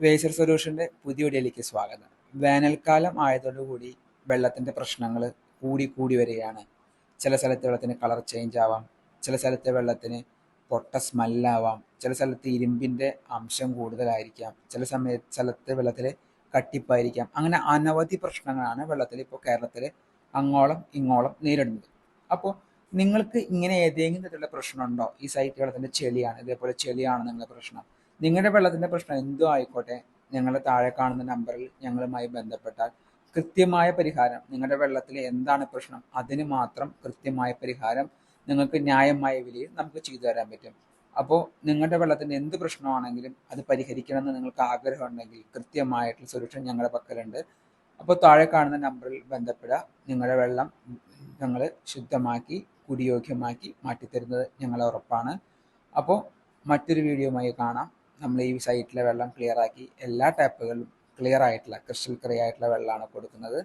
വേസർ സൊല്യൂഷന്റെ പുതിയ വീഡിയോയിലേക്ക് സ്വാഗതം. വേനൽക്കാലം ആയതോടുകൂടി വെള്ളത്തിന്റെ പ്രശ്നങ്ങൾ കൂടി കൂടി വരികയാണ്. ചില സ്ഥലത്ത് വെള്ളത്തിന് കളർ ചേഞ്ച് ആവാം. ചില സ്ഥലത്തെ വെള്ളത്തിന് പൊട്ട സ്മെല്ലാവാം ചില സ്ഥലത്ത് ഇരുമ്പിന്റെ അംശം കൂടുതലായിരിക്കാം. ചില സമയ സ്ഥലത്ത് വെള്ളത്തിൽ കട്ടിപ്പായിരിക്കാം. അങ്ങനെ അനവധി പ്രശ്നങ്ങളാണ് വെള്ളത്തിൽ ഇപ്പോൾ കേരളത്തിൽ അങ്ങോളം ഇങ്ങോളം നേരിടുന്നത്. അപ്പോൾ നിങ്ങൾക്ക് ഇങ്ങനെ ഏതെങ്കിലും തരത്തിലുള്ള പ്രശ്നമുണ്ടോ? ഈ സൈറ്റ് വെള്ളത്തിന്റെ ചെളിയാണ് ഇതേപോലെ ചെളിയാണ് നിങ്ങളുടെ പ്രശ്നം. നിങ്ങളുടെ വെള്ളത്തിന്റെ പ്രശ്നം എന്തോ ആയിക്കോട്ടെ ഞങ്ങളെ താഴെ കാണുന്ന നമ്പറിൽ ഞങ്ങളുമായി ബന്ധപ്പെട്ടാൽ കൃത്യമായ പരിഹാരം നിങ്ങളുടെ വെള്ളത്തിൽ എന്താണ് പ്രശ്നം അതിന് മാത്രം കൃത്യമായ പരിഹാരം നിങ്ങൾക്ക് ന്യായമായ വിലയിൽ നമുക്ക് ചെയ്തു തരാൻ പറ്റും. അപ്പോൾ നിങ്ങളുടെ വെള്ളത്തിന് എന്ത് പ്രശ്നമാണെങ്കിലും അത് പരിഹരിക്കണമെന്ന് നിങ്ങൾക്ക് ആഗ്രഹമുണ്ടെങ്കിൽ കൃത്യമായിട്ടുള്ള സൊല്യൂഷൻ ഞങ്ങളുടെ പക്കലുണ്ട്. അപ്പോൾ താഴെ കാണുന്ന നമ്പറിൽ ബന്ധപ്പെടുക നിങ്ങളുടെ വെള്ളം ഞങ്ങൾ ശുദ്ധമാക്കി കുടിയോഗ്യമാക്കി മാറ്റിത്തരുന്നത് ഞങ്ങളെ ഉറപ്പാണ്. അപ്പോൾ മറ്റൊരു വീഡിയോയുമായി കാണാം. നമ്മൾ ഈ സൈറ്റിലെ വെള്ളം ക്ലിയർ ആക്കി എല്ലാ ടാപ്പുകളും ക്ലിയർ ആയിട്ടുള്ള ക്രിസ്റ്റൽ ക്ലിയർ ആയിട്ടുള്ള വെള്ളമാണ് കൊടുക്കുന്നത്.